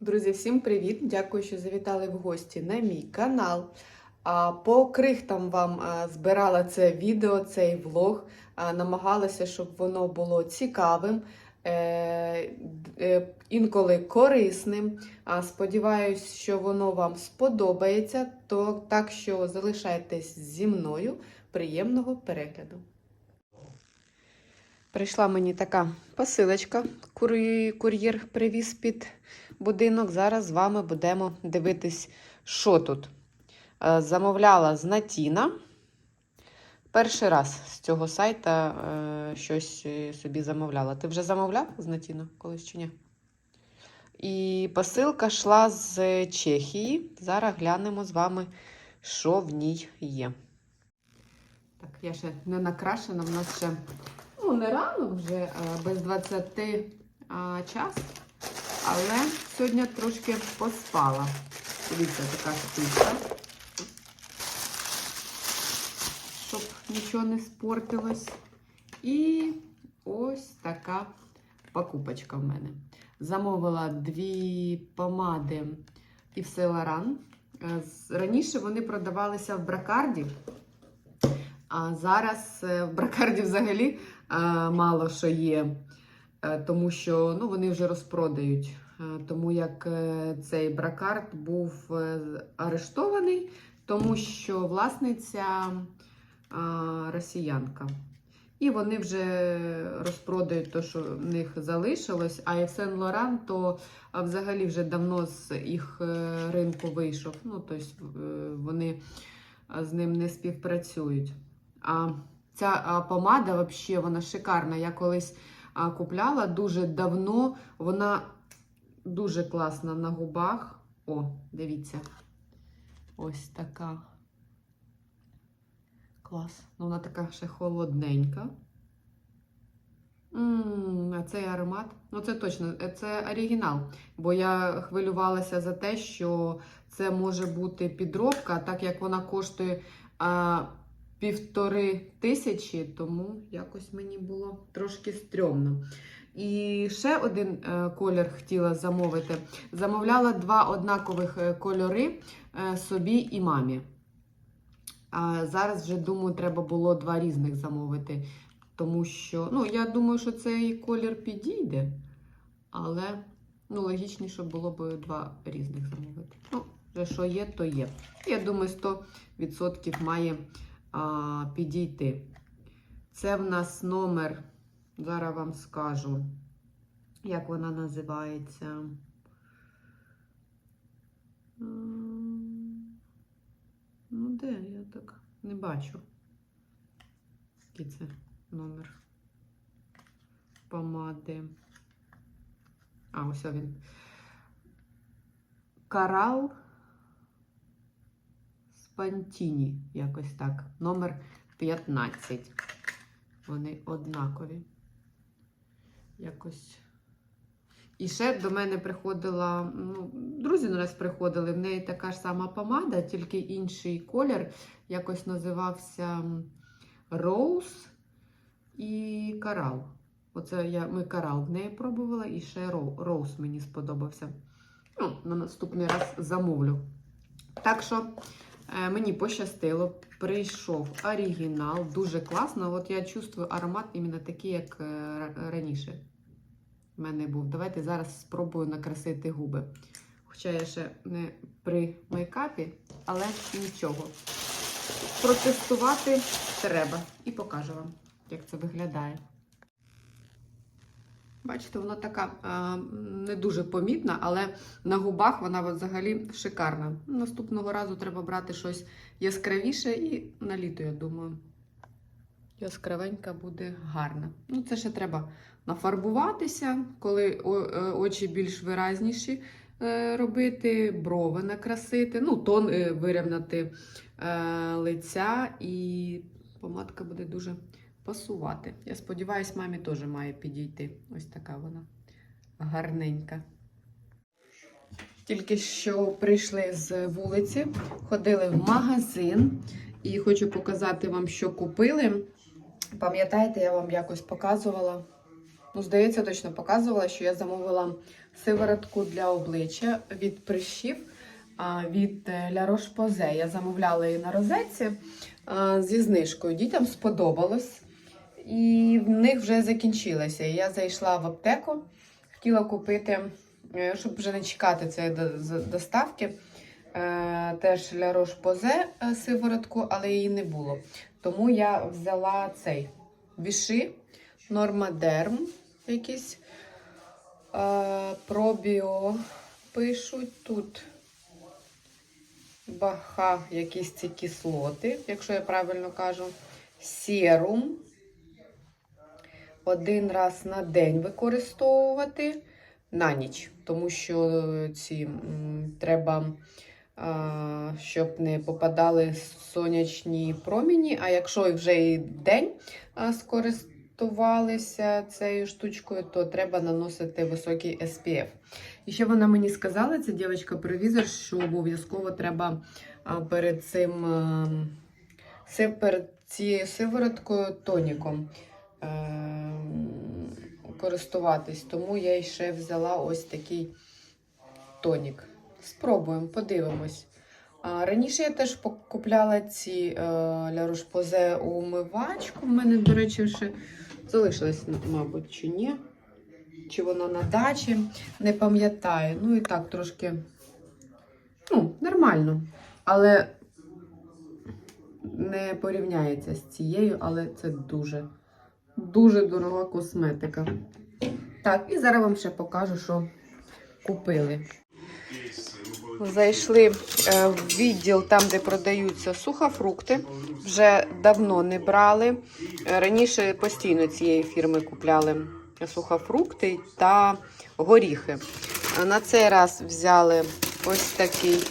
Друзі, всім привіт! Дякую, що завітали в гості на мій канал. А, По крихтам вам збирала це відео, цей влог. Намагалася, щоб воно було цікавим, е, е, інколи корисним. Сподіваюсь, що воно вам сподобається. То так що залишайтесь зі мною. Приємного перегляду. Прийшла мені така посилочка. Кур'єр кур'єр привіз під будинок. Зараз з вами будемо дивитись, що тут. Е, Замовляла з Натіна. Перший раз з цього сайта е, щось е, собі замовляла. Ти вже замовляв з Натіна колись чи ні? І посилка йшла з Чехії. Зараз глянемо з вами, що в ній є. Так, я ще не накрашена, в нас ще ну, не ранок вже, без 20 а, час. Але сьогодні трошки поспала. Дивіться, така штучка. Щоб нічого не спортилось. І ось така покупочка в мене. Замовила дві помади Yves Saint Laurent. Раніше вони продавалися в бракарді, а зараз е, в бракарді взагалі е, мало що є, е, тому що ну, вони вже розпродають. Е, Тому як е, цей бракард був е, арештований, тому що власниця росіянка. І вони вже розпродають те, що в них залишилось. А Saint Laurent, то взагалі вже давно з їх ринку вийшов. Ну, тобто вони з ним не співпрацюють. А ця помада, взагалі, вона шикарна. Я колись купляла дуже давно. Вона дуже класна на губах. О, дивіться. Ось така. Клас. Ну, вона така ще холодненька. М, а цей аромат. Ну, це точно, е, це оригінал. Бо я хвилювалася за те, що це може бути підробка, так як вона коштує а, півтори тисячі, тому якось мені було трошки стрьомно. І ще один е, колір хотіла замовити. Замовляла два однакових е, кольори е, собі і мамі. А зараз вже думаю, треба було два різних замовити. Тому що, ну, я думаю, що цей колір підійде, але ну, логічніше було б два різних замовити. Ну, вже що є, то є. Я думаю, 100% має а, підійти. Це в нас номер, зараз вам скажу, як вона називається. Ну, де? Я так не бачу. Який це номер помади. А, ось він. Карал Спантіні, якось так. Номер 15. Вони однакові. Якось. І ще до мене приходила, ну, друзі на раз приходили, в неї така ж сама помада, тільки інший колір. Якось називався Rose і Карал. Оце я, ми Карал в неї пробувала, і ще Rose мені сподобався. Ну, на наступний раз замовлю. Так що мені пощастило, прийшов оригінал, дуже класно. От я чувствую аромат іменно такий, як е, раніше в мене був. Давайте зараз спробую накрасити губи. Хоча я ще не при мейкапі, але нічого. Протестувати треба і покажу вам, як це виглядає. Бачите, вона така а, не дуже помітна, але на губах вона взагалі шикарна. Наступного разу треба брати щось яскравіше і на літо, я думаю. Яскравенька буде гарна. Ну, це ще треба нафарбуватися, коли е, очі більш виразніші е, робити, брови накрасити, ну, тон е, вирівняти е, лиця, і помадка буде дуже пасувати. Я сподіваюся, мамі теж має підійти. Ось така вона гарненька. Тільки що прийшли з вулиці, ходили в магазин і хочу показати вам, що купили. Пам'ятаєте, я вам якось показувала. Ну, здається, точно показувала, що я замовила сиворотку для обличчя від прищів від е, La Я замовляла її на розетці зі знижкою. Дітям сподобалось. І в них вже закінчилося. Я зайшла в аптеку, хотіла купити, е, щоб вже не чекати цієї доставки. е, Теж La Roche-Posay е, сиворотку, але її не було. Тому я взяла цей віши Нормадерм якийсь. Пробіо пишуть тут. Баха, якісь ці кислоти, якщо я правильно кажу. Серум. Один раз на день використовувати на ніч, тому що ці треба, щоб не попадали сонячні проміні. А якщо вже і день скористувалися цією штучкою, то треба наносити високий SPF. І ще вона мені сказала, ця дівчинка-провізор, що обов'язково треба перед цим перед цією сивороткою тоніком користуватись. Тому я ще взяла ось такий тонік. Спробуємо, подивимось. Раніше я теж купляла ці е, La умивачку. У мене, до речі, ще залишилась, мабуть, чи ні. Чи вона на дачі, не пам'ятаю. Ну і так, трошки ну, нормально. Але не порівняється з цією, але це дуже, дуже дорога косметика. Так, і зараз вам ще покажу, що купили. Зайшли е, в відділ там, де продаються сухофрукти. Вже давно не брали. Е, Раніше постійно цієї фірми купляли сухофрукти та горіхи. На цей раз взяли ось такий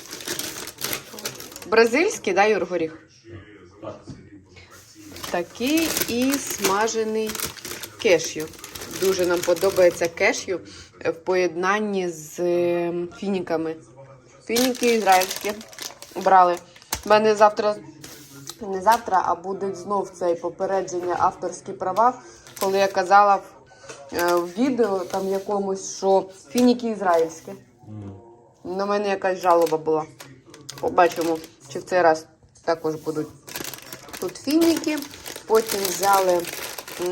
бразильський, да, Юр, горіх? Такий і смажений кешю. Дуже нам подобається кешю в поєднанні з е, фініками. Фініки ізраїльські брали. У мене завтра, не завтра, а буде знов цей попередження авторські права, коли я казала в, е, в відео там якомусь, що фініки ізраїльські. На мене якась жалоба була. Побачимо, чи в цей раз також будуть тут фініки. Потім взяли,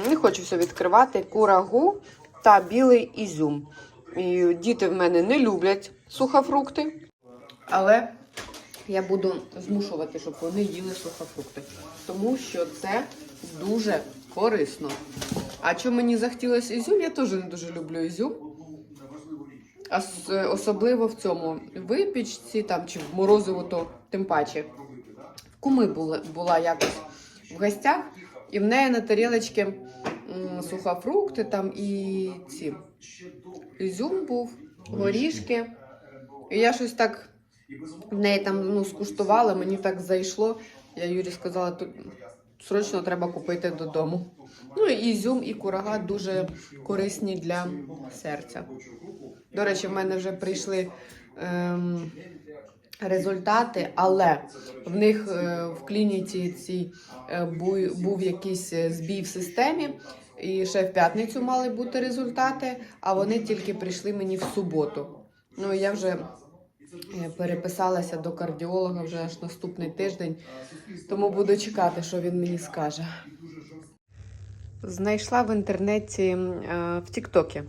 не хочу все відкривати, курагу та білий ізюм. І діти в мене не люблять сухофрукти, але я буду змушувати, щоб вони їли сухофрукти. Тому що це дуже корисно. А що мені захотілося ізюм, я теж не дуже люблю ізюм. Особливо в цьому випічці там, чи в морозиво, то тим паче. В куми була, була якось в гостях, і в неї на тарілочці сухофрукти там і ці ізюм був, горішки. І я щось так в неї там ну, скуштувала, мені так зайшло. Я Юрі сказала, тут срочно треба купити додому. Ну і ізюм, і курага дуже корисні для серця. До речі, в мене вже прийшли ем, результати, але в них е, в клініці цій е, був, якийсь е, збій в системі. І ще в п'ятницю мали бути результати, а вони тільки прийшли мені в суботу. Ну, я вже переписалася до кардіолога вже аж наступний тиждень, тому буду чекати, що він мені скаже. Знайшла в інтернеті в Тіктокі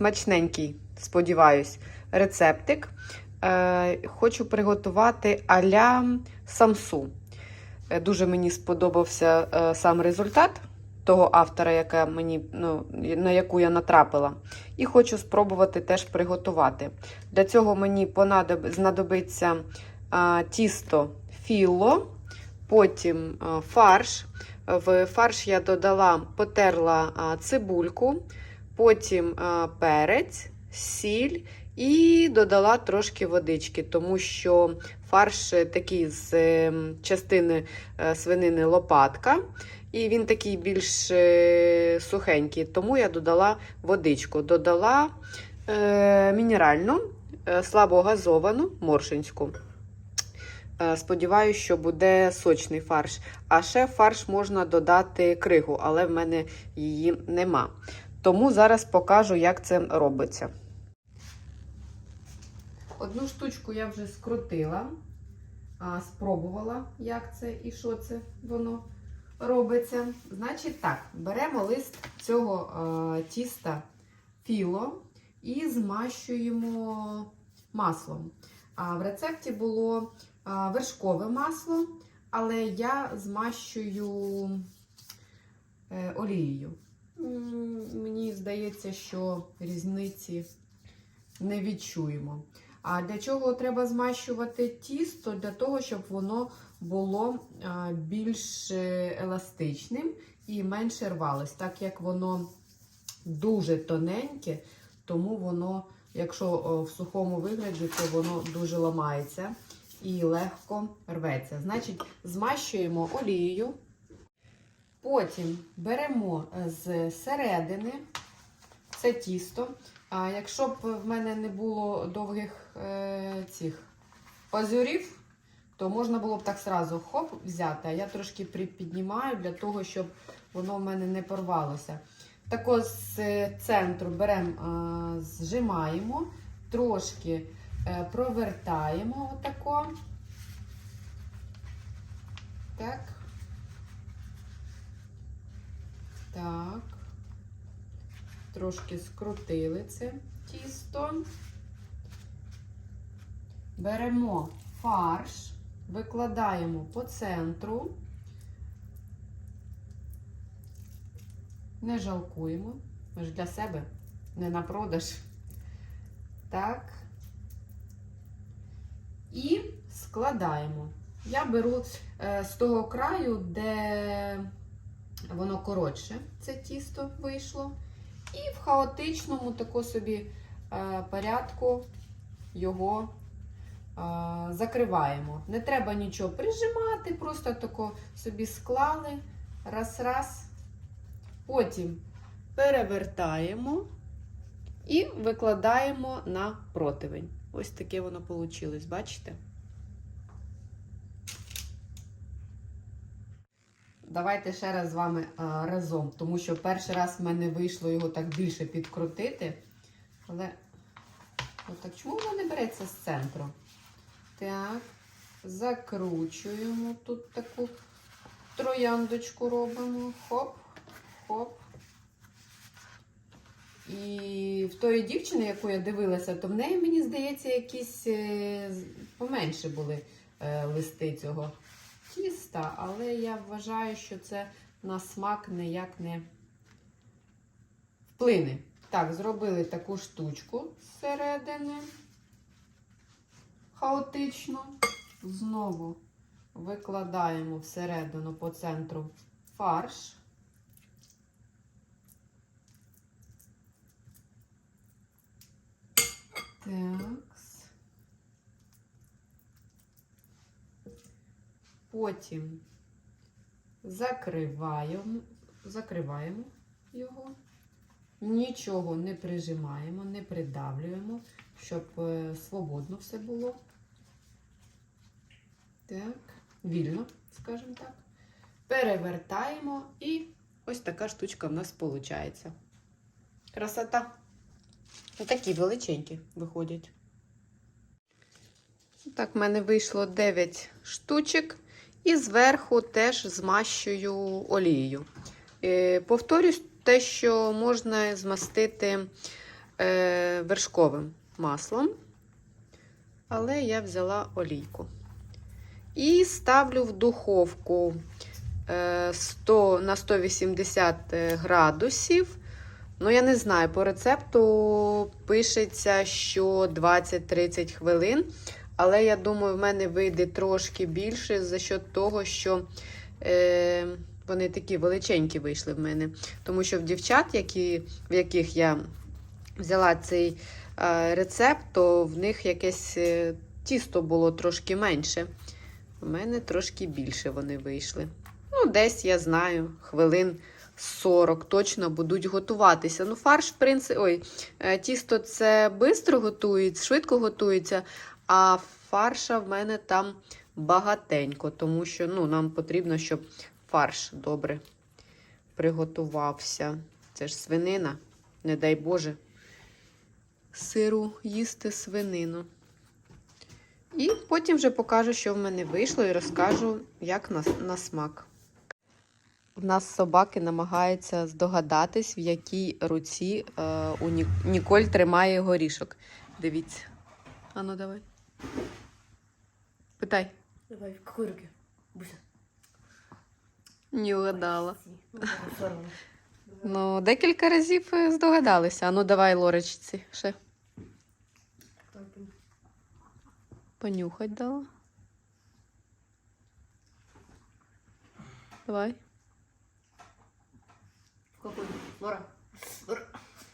смачненький, сподіваюсь, рецептик. Е, хочу приготувати аля самсу. Е, Дуже мені сподобався е, сам результат того автора, яка мені, ну, на яку я натрапила. І хочу спробувати теж приготувати. Для цього мені понадоб, знадобиться а, тісто філо, потім а, фарш. В фарш я додала, потерла цибульку, потім перець, сіль і додала трошки водички, тому що фарш такий з е, частини е, свинини лопатка. І він такий більш е, сухенький, тому я додала водичку. Додала е, мінеральну, е, слабогазовану, моршинську. Е, Сподіваюсь, що буде сочний фарш. А ще фарш можна додати кригу, але в мене її нема. Тому зараз покажу, як це робиться. Одну штучку я вже скрутила, спробувала, як це і що це воно робиться. Значить, так, беремо лист цього а, тіста філо і змащуємо маслом. А в рецепті було а, вершкове масло, але я змащую е, олією. Мені здається, що різниці не відчуємо. А для чого треба змащувати тісто? Для того, щоб воно було більш е, еластичним і менше рвалось, так як воно дуже тоненьке, тому воно, якщо в сухому вигляді, то воно дуже ламається і легко рветься. Значить, змащуємо олією. Потім беремо з середини це тісто. А якщо б в мене не було довгих е, цих пазурів, то можна було б так сразу хоп взяти, а я трошки припіднімаю для того, щоб воно в мене не порвалося. Так ось з центру беремо, е, зжимаємо, трошки е, провертаємо отако. Так. Так. Трошки скрутили це тісто. Беремо фарш, викладаємо по центру. Не жалкуємо. Ми ж для себе, не на продаж. Так. І складаємо. Я беру е, з того краю, де воно коротше, це тісто вийшло. І в хаотичному тако собі е, порядку його е, закриваємо. Не треба нічого прижимати, просто тако собі склали. Раз-раз. Потім перевертаємо і викладаємо на противень. Ось таке воно вийшло, бачите? Давайте ще раз з вами а, разом, тому що перший раз в мене вийшло його так більше підкрутити. Але отак, чому воно не береться з центру? Так, закручуємо тут таку трояндочку робимо. Хоп, хоп. І в тої дівчини, яку я дивилася, то в неї, мені здається, якісь е, поменше були е, листи цього тіста, але я вважаю, що це на смак ніяк не вплине. Так, зробили таку штучку зсередини. Хаотично. Знову викладаємо всередину по центру фарш. Так. Потім закриваємо, закриваємо його, нічого не прижимаємо, не придавлюємо, щоб е, свободно все було. Так, вільно, скажімо так. Перевертаємо і ось така штучка в нас виходить. Красота. Такі величенькі виходять. Так, в мене вийшло 9 штучок. І зверху теж змащую олією. Е, повторюсь те, що можна змастити е, вершковим маслом, але я взяла олійку. І ставлю в духовку е, 100 на 180 градусів. Ну, я не знаю, по рецепту пишеться, що 20-30 хвилин. Але я думаю, в мене вийде трошки більше за счет того, що е, вони такі величенькі вийшли в мене. Тому що в дівчат, які, в яких я взяла цей е, рецепт, то в них якесь е, тісто було трошки менше. У мене трошки більше вони вийшли. Ну, десь я знаю, хвилин 40 точно будуть готуватися. Ну, фарш, в принципі, ой, е, тісто це швидко готується, швидко готується. А фарша в мене там багатенько, тому що ну, нам потрібно, щоб фарш добре приготувався. Це ж свинина. не дай Боже, сиру їсти свинину. І потім вже покажу, що в мене вийшло, і розкажу, як на, на смак. В нас собаки намагаються здогадатись, в якій руці е, у Ні- Ніколь тримає горішок. Дивіться. Ану, давай. Питай. Давай, в какой руке? Буся. Не угадала. Ну. Ну, декілька разів е, здогадалися. Ану, давай лорочці ще. Понюхать дала. Давай. В какой? Лора. Лора.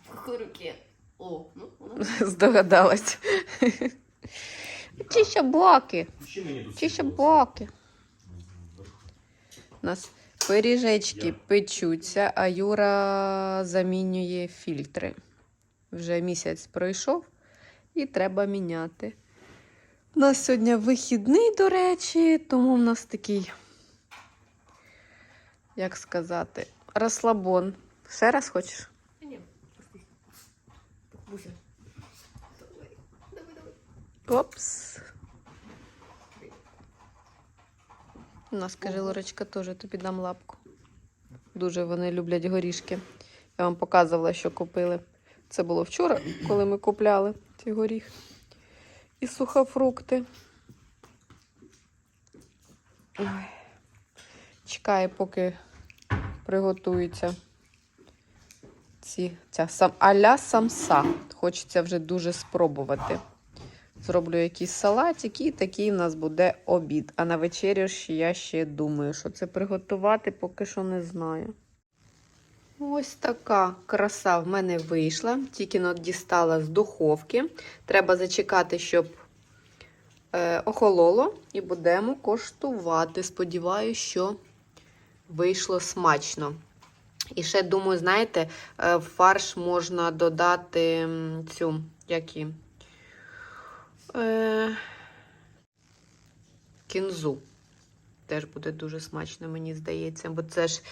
В какой руке? О, ну, ну. Здогадалась. Чи ще боки? Чи ще боки? У нас пиріжечки печуться, а Юра замінює фільтри. Вже місяць пройшов і треба міняти. У нас сьогодні вихідний, до речі, тому в нас такий, як сказати, розслабон. Ще раз хочеш? Пустись. Буся. Опс. У нас, каже, Лорочка, теж тобі дам лапку. Дуже вони люблять горішки. Я вам показувала, що купили. Це було вчора, коли ми купляли ці горіхи. І сухофрукти. Ой. Чекає, поки приготуються ці, ця сам, аля самса. Хочеться вже дуже спробувати. Зроблю якийсь салатик і такий в нас буде обід. А на вечерю ж я ще думаю, що це приготувати, поки що не знаю. Ось така краса в мене вийшла. Тільки но дістала з духовки. Треба зачекати, щоб е, охололо, і будемо коштувати. Сподіваюся, що вийшло смачно. І ще думаю, знаєте, е, в фарш можна додати цю, як її, Е, кінзу. Теж буде дуже смачно, мені здається, бо це ж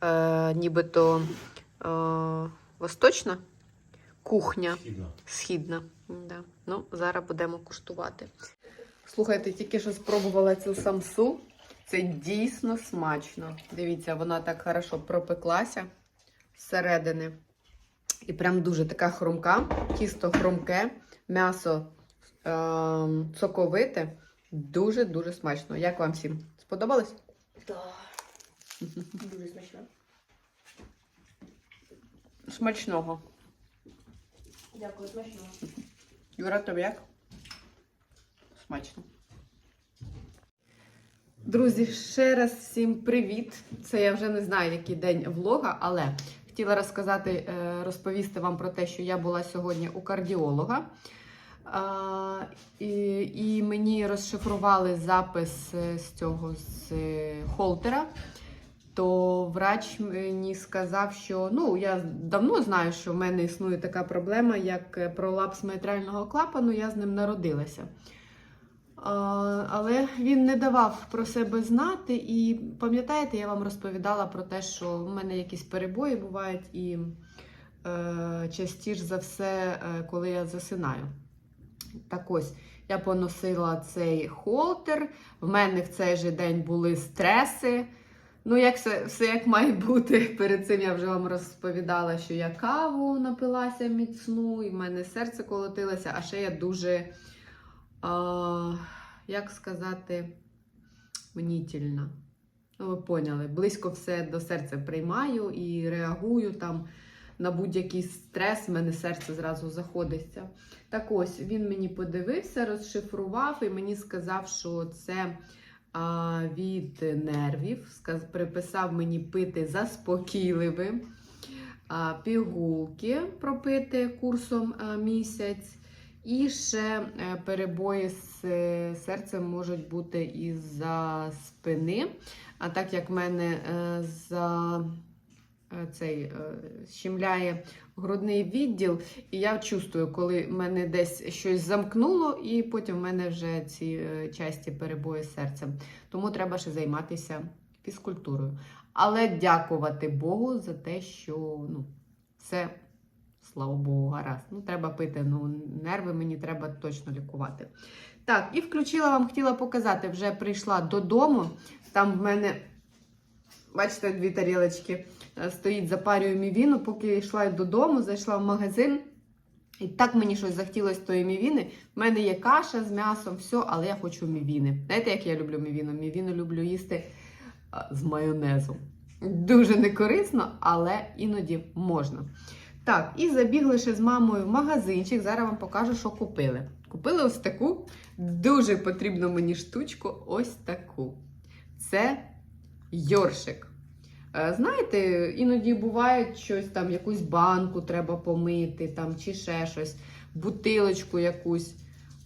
е, нібито е, восточна кухня, східна. Да. Ну, зараз будемо куштувати. Слухайте, тільки що спробувала цю самсу. Це дійсно смачно. Дивіться, вона так хорошо пропеклася зсередини. І прям дуже така хрумка, тісто хрумке, м'ясо соковите. Дуже-дуже смачно. Як вам всім? Сподобалось? Да. Дуже смачно. Смачного. Дякую, смачно. Юра, тобі як? Смачно. Друзі, ще раз всім привіт. Це я вже не знаю, який день влога, але хотіла розказати, е, розповісти вам про те, що я була сьогодні у кардіолога. І, і мені розшифрували запис е, з цього з е, холтера. То врач мені сказав, що ну я давно знаю, що в мене існує така проблема, як е, пролапс митрального клапану. Я з ним народилася. Але він не давав про себе знати. І пам'ятаєте, я вам розповідала про те, що в мене якісь перебої бувають, і частіше за все, коли я засинаю. Так ось, я поносила цей холтер. В мене в цей же день були стреси. Ну, як все, все як має бути. Перед цим я вже вам розповідала, що я каву напилася міцну, і в мене серце колотилося, а ще я дуже, а, як сказати, мнітільна. Ну, ви поняли, близько все до серця приймаю і реагую там на будь-який стрес, в мене серце зразу заходиться. Так ось він мені подивився, розшифрував і мені сказав, що це а, від нервів. Сказ, приписав мені пити заспокійливе, а, пігулки пропити курсом а, місяць. І ще е, перебої з е, серцем можуть бути із-за спини. А так як в мене е, за цей е, щемляє грудний відділ, і я чувствую, коли в мене десь щось замкнуло, і потім в мене вже ці е, часті перебої з серцем. Тому треба ще займатися фізкультурою. Але дякувати Богу за те, що ну, все слава Богу, гаразд. Ну, треба пити. Ну, нерви мені треба точно лікувати. Так, і включила вам, хотіла показати, вже прийшла додому. Там в мене, бачите, дві тарілочки е, стоїть, запарюю мівіну. Поки йшла додому, зайшла в магазин. І так мені щось захотілося тої мівіни. В мене є каша з м'ясом, все, але я хочу мівіни. Знаєте, як я люблю мівіну? Мівіну люблю їсти з майонезом. Дуже некорисно, але іноді можна. Так, і забігли ще з мамою в магазинчик. Зараз вам покажу, що купили. Купили ось таку дуже потрібну мені штучку. Ось таку. Це йоршик. Е, Знаєте, іноді буває щось там, якусь банку треба помити, там, чи ще щось, бутилочку якусь,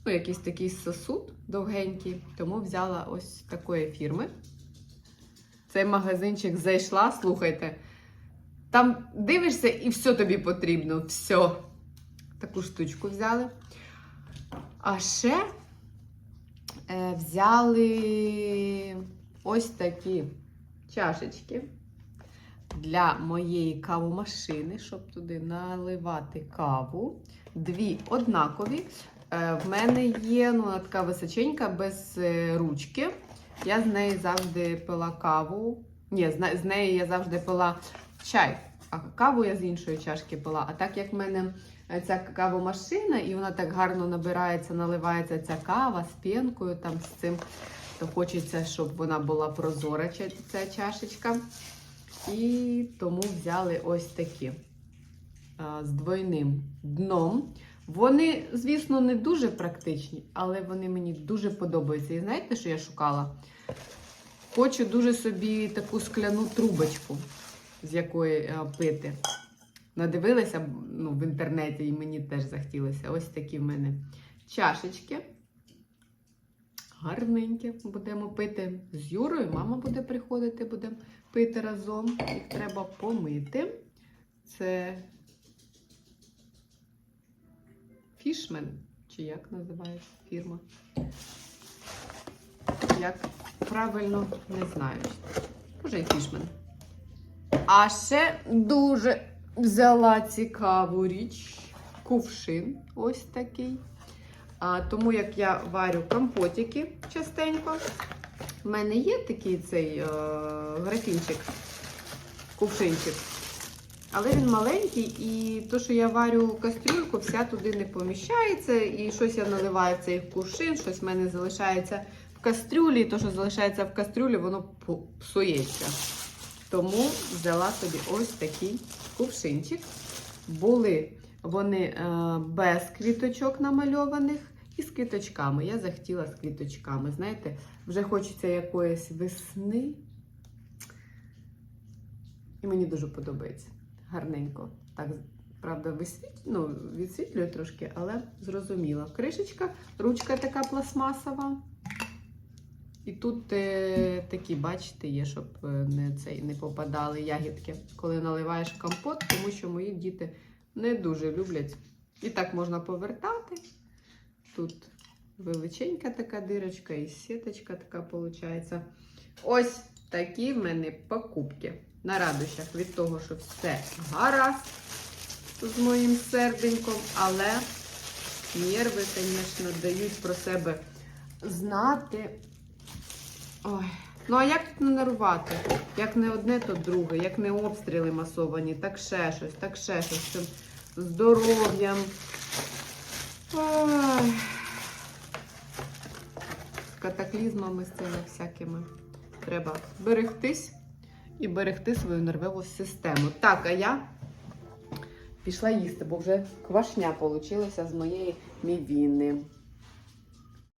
ну, якийсь такий сосуд довгенький. Тому взяла ось такої фірми. Цей магазинчик зайшла, слухайте. Там дивишся і все тобі потрібно. Все. Таку штучку взяли. А ще е, взяли ось такі чашечки для моєї кавомашини, щоб туди наливати каву. Дві однакові. Е, В мене є ну, така височенька без е, ручки. Я з неї завжди пила каву. Ні, з неї я завжди пила чай. А каву я з іншої чашки пила. А так як в мене е, ця кавомашина, і вона так гарно набирається, наливається ця кава з пінкою, там з цим, то хочеться, щоб вона була прозора, ця чашечка. І тому взяли ось такі з двойним дном. Вони, звісно, не дуже практичні, але вони мені дуже подобаються. І знаєте, що я шукала? Хочу дуже собі таку скляну трубочку, з якої е, пити. Надивилася ну, в інтернеті, і мені теж захотілося. Ось такі в мене чашечки. Гарненькі. Будемо пити з Юрою. Мама буде приходити, будемо пити разом. Їх треба помити. Це Фішмен, чи як називається фірма? Як правильно не знаю. Може, і фішмен. А ще дуже взяла цікаву річ. Кувшин ось такий. Тому як я варю компотики частенько. в мене є такий цей е, графінчик, кувшинчик. Але він маленький, і то, що я варю кастрюльку, вся туди не поміщається. І щось я наливаю в цей кувшин, щось в мене залишається в кастрюлі, і то, що залишається в кастрюлі, воно псується. Тому взяла собі ось такий кувшинчик. Були вони е, без квіточок намальованих і з квіточками. Я захотіла з квіточками. Знаєте, вже хочеться якоїсь весни. І мені дуже подобається. Гарненько. Так, правда, висвіт... ну, відсвітлює трошки, але зрозуміло. Кришечка, ручка така пластмасова. І тут е, такі, бачите, є, щоб е, не, цей, не попадали ягідки, коли наливаєш компот, тому що мої діти не дуже люблять. І так можна повертати. Тут величенька така дирочка і сіточка така виходить. Ось такі в мене покупки. На радощах від того, що все гаразд з моїм серденьком, але нерви, звісно, дають про себе знати. Ой. Ну, а як тут не нервувати? Як не одне, то друге, як не обстріли масовані, так ще щось, так ще щось здоров'ям. З катаклізмами з цими всякими. Треба берегтись і берегти свою нервову систему. Так, а я пішла їсти, бо вже квашня вийшла з моєї мівіни.